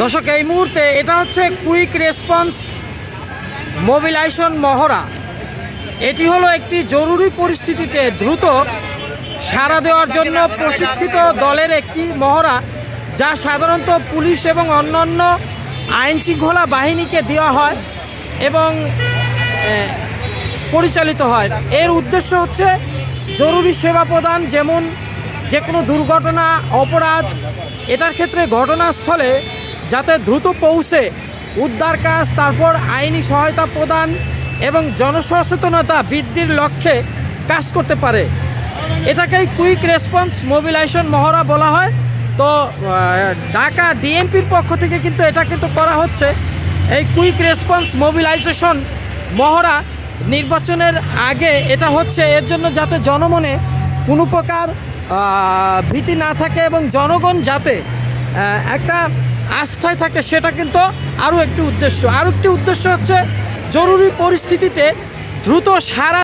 দর্শক, এই মুহূর্তে এটা হচ্ছে কুইক রেসপন্স মোবিলাইজেশন মহড়া। এটি হলো একটি জরুরি পরিস্থিতিতে দ্রুত সাড়া দেওয়ার জন্য প্রশিক্ষিত দলের একটি মহড়া, যা সাধারণত পুলিশ এবং অন্যান্য আইন শৃঙ্খলা বাহিনীকে দেওয়া হয় এবং পরিচালিত হয়। এর উদ্দেশ্য হচ্ছে জরুরি সেবা প্রদান, যেমন যে কোনো দুর্ঘটনা, অপরাধ, এটার ক্ষেত্রে ঘটনাস্থলে যাতে দ্রুত পৌঁছে উদ্ধার কাজ, তারপর আইনি সহায়তা প্রদান এবং জনসচেতনতা বৃদ্ধির লক্ষ্যে কাজ করতে পারে। এটাকেই কুইক রেসপন্স মোবিলাইজেশন মহড়া বলা হয়। তো ঢাকা ডিএমপির পক্ষ থেকে কিন্তু এটা কিন্তু করা হচ্ছে। এই কুইক রেসপন্স মোবিলাইজেশন মহড়া নির্বাচনের আগে এটা হচ্ছে, এর জন্য যাতে জনমনে কোনো প্রকার ভীতি না থাকে এবং জনগণ যাতে একটা আস্থায় থাকে সেটা কিন্তু আরও একটি উদ্দেশ্য। আরও একটি উদ্দেশ্য হচ্ছে জরুরি পরিস্থিতিতে দ্রুত সারা